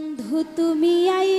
বন্ধু তুমি আই